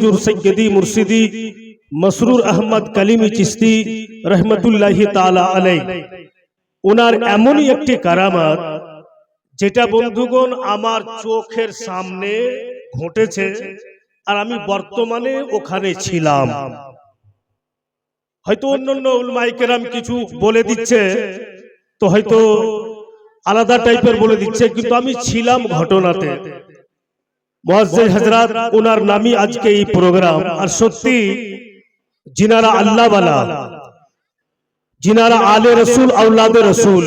হুজুর সৈয়দি মুর্শিদি মসরুর আহমদ কালিমি চিস্তি রহমতুল্লাহি তালা আলাই ওনার এমনই একটি কারামাত, যেটা বন্ধুগণ আমার চোখের সামনে ঘটেছে আর আমি বর্তমানে ওখানে ছিলাম। হয়তো অন্যান্য উলমাইকেরাম কিছু বলে দিচ্ছে, তো হয়তো আলাদা টাইপের বলে দিচ্ছে, কিন্তু আমি ছিলাম ঘটনাতে। মুয়াজ্জিজ হযরত ওনার নামই আজকে এই প্রোগ্রাম। আর সত্যি জিনারা আল্লাহ বালা। জিনারা আলে রসুল আউলাদে রসুল।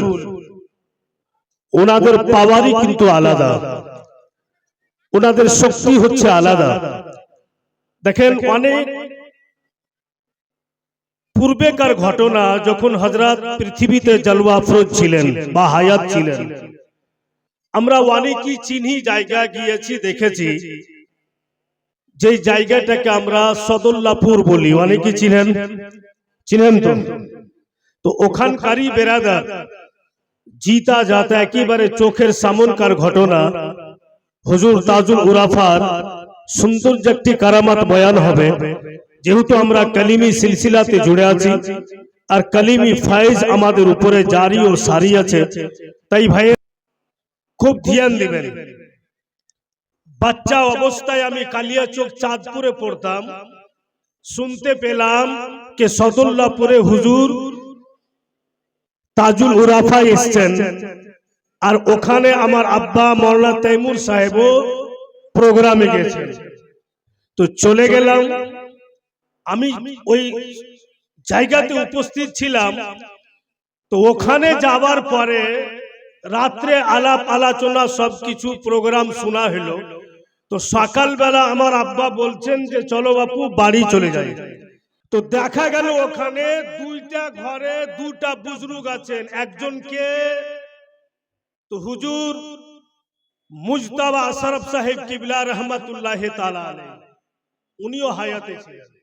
ওনাদের পাওয়ারই কিন্তু আলাদা। ওনাদের শক্তি হচ্ছে আলাদা। দেখেন অনেক পূর্বেকার ঘটনা যখন হজরত পৃথিবীতে জলওয়া আফরোজ ছিলেন বা হায়াত ছিলেন। আমরা অনেকই চিনি জায়গা গিয়েছি দেখেছি। যে জায়গাটাকে আমরা সদল্লাপুর বলি অনেকে চিনেন? চিনেন? তো? তো। ওখানকারই বেরাদার জিতা যাতা একেবারে চোখের সামনকার ঘটনা হুজুর তাজুল উরাফার সৌন্দর্য একটি কারামাত বয়ান হবে যেহেতু আমরা কালিমি সিলসিলাতে জুড়ে আছি আর কালিমি ফাইজ আমাদের উপরে জারি ও সারি আছে। তাই ভাই খুব ধ্যান দিবেন। বাচ্চা অবস্থায় আমি কালিয়া চোখ চাঁদপুরে পড়তাম। শুনতে পেলাম কে সদুল্লাপুরে হুজুর তাজুল উরাফা এসছেন। আর ওখানে আমার আব্বা মৌলানা তৈমুর সাহেবও প্রোগ্রামে গেছেন। তো চলে গেলাম। আমি ওই জায়গাতে উপস্থিত ছিলাম। তো ওখানে যাওয়ার পরে রাত্রে আলাপ আলোচনা সবকিছু প্রোগ্রাম শোনা হলো। তো সকালবেলা আমার আব্বা বলছেন যে, চলো বাপু, বাড়ি চলে যাই। তো দেখা গেল ওখানে দুইটা ঘরে দুটা বুজরুগ আছেন। একজনকে তো হুজুর মুজতাবা আশরফ সাহেব কিবলা রহমতুল্লাহ তালা। উনিও হায়াতে ছিলেন।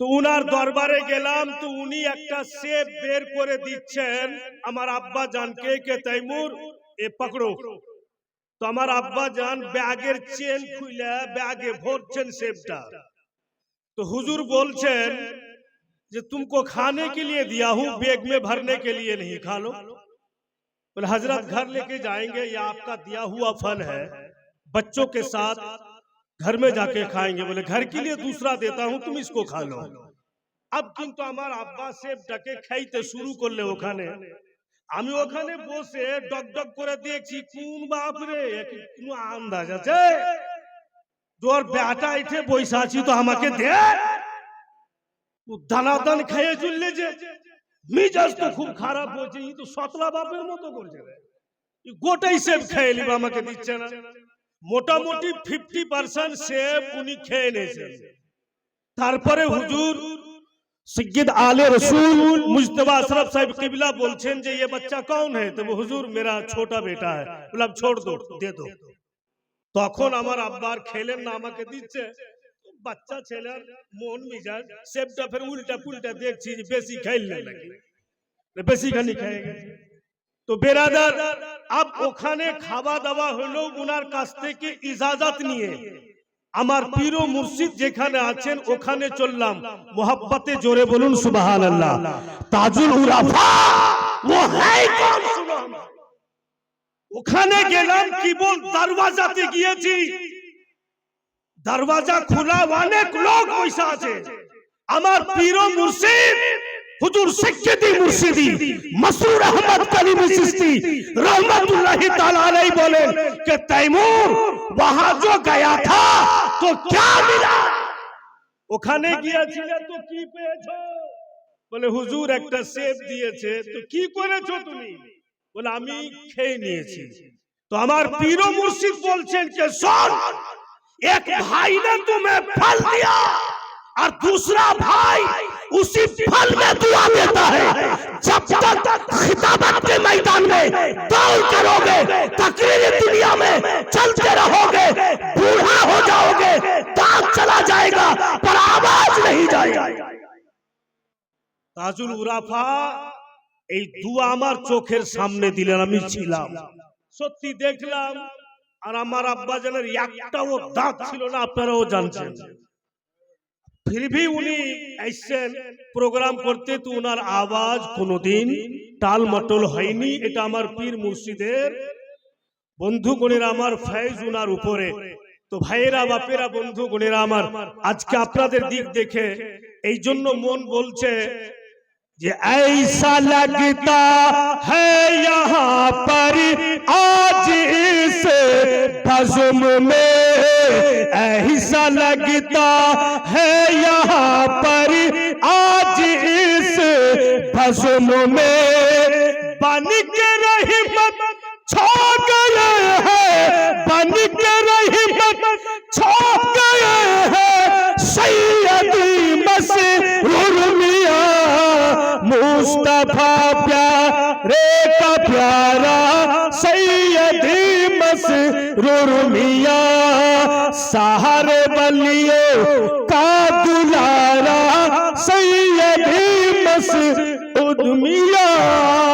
তো উনার দরবারে গেলাম তো উনি একটা সেপ বের করে দিচ্ছেন আমার আব্বা জানকে কে তাইমুর এ পাকড়ো তো আমার আব্বা জান ব্যাগের চেন খুলে چین ভরছেন تو حضور بول چین جو تم کو کھانے کے لیے دیا ہوں، بیگ میں بھرنے کے لیے نہیں، کھا لو۔ حضرت گھر لے کے جائیں گے، یہ آپ کا دیا ہوا پھل ہے۔ بچوں کے ساتھ घर में जाके खाएंगे बोले घर के लिए दूसरा देता हूं तुम इसको खा लो अब কিন্তু আমার আব্বা সেবটাকে খাইতে শুরু করলে ওখানে আমি ওখানে বসে ডক ডক করে দেখছি কোন বাপ রে কোনো আন্দাজ আছে তোর বেটা এঠে বৈশা আছি তো আমাকে দে ও দানাদান খেয়ে চললে যে মিজাজ তো খুব খারাপ হয়েছে ই তো সতলা বাপের মতো করছে রে। ই গোটাই সেব খেয়ে নিবে আমাকে দিচ্ছে না من میج پلٹا دیکھا تو আব ওখানে খাওয়া দাওয়া হলো উনার কাছ থেকে ইজাজত নিয়ে। আমার পীর মুর্শিদ যেখানে আছেন, ওখানে চললাম। মোহাব্বতে জোরে বলুন সুবাহান আল্লাহ তাজুল? ওখানে গেলাম, কি বল, দরওয়াজাতে গিয়েছি। দরওয়াজা খোলা, অনেক লোক বসে আছে। আমার পীর মুর্শিদ হুজুর সৈয়দি মুর্শিদি মসরুর আহমদ কলিমি চিস্তি रहमतुल्लाह ताला अलैहि बोले कि तैमूर वहां जो गया था तो क्या मिला ওখানে গিয়েছিলে তো কি পেয়েছো বলে হুজুর একটা সেব দিয়েছে তো কি করেছো তুমি বলে আমি খেয়ে নিয়েছি তো আমার পীর ও মুর্শিদ বলছেন যে শোন এক ভাই ने तुम्हें फल दिया और दूसरा भाई उसी फल में दुआ देता है जब तक खिताबत के मैदान में दौड़ करोगे तकरीर दुनिया में चलते रहोगे बूढ़ा हो जाओगे दांत चला जाएगा पर आवाज नहीं जाएगा তাজুল উরাফা এই দুয়া আমার চোখের সামনে দিলেন আমি ছিলাম সত্যি দেখলাম আর আমার আব্বা জানের একটাও দাঁত ছিল না আপনারাও জানছেন फिर भी উনি এসছেন প্রোগ্রাম করতে তো ওনার আওয়াজ কোনোদিন টাল মটল হয়নি এটা আমার পীর মুর্শিদের বন্ধুগণেরা আমার ফয়েজ উনার উপরে তো ভাইয়েরা বাপেরা বন্ধুগণেরা আমার আজকে আপনাদের দিক দেখে এই জন্য মন বলছে যে ऐसा लगता है यहाँ पर आज इस बजुम में ऐसा लगता है فصلوں میں بن کے رحمت چھو گئے ہیں۔ بن کے رحمت چھو گئے ہیں۔ سیدی مصطفیٰ پیارے کا پیارا سیدی مسیح سہارے بلیوں کا دلائے Eu.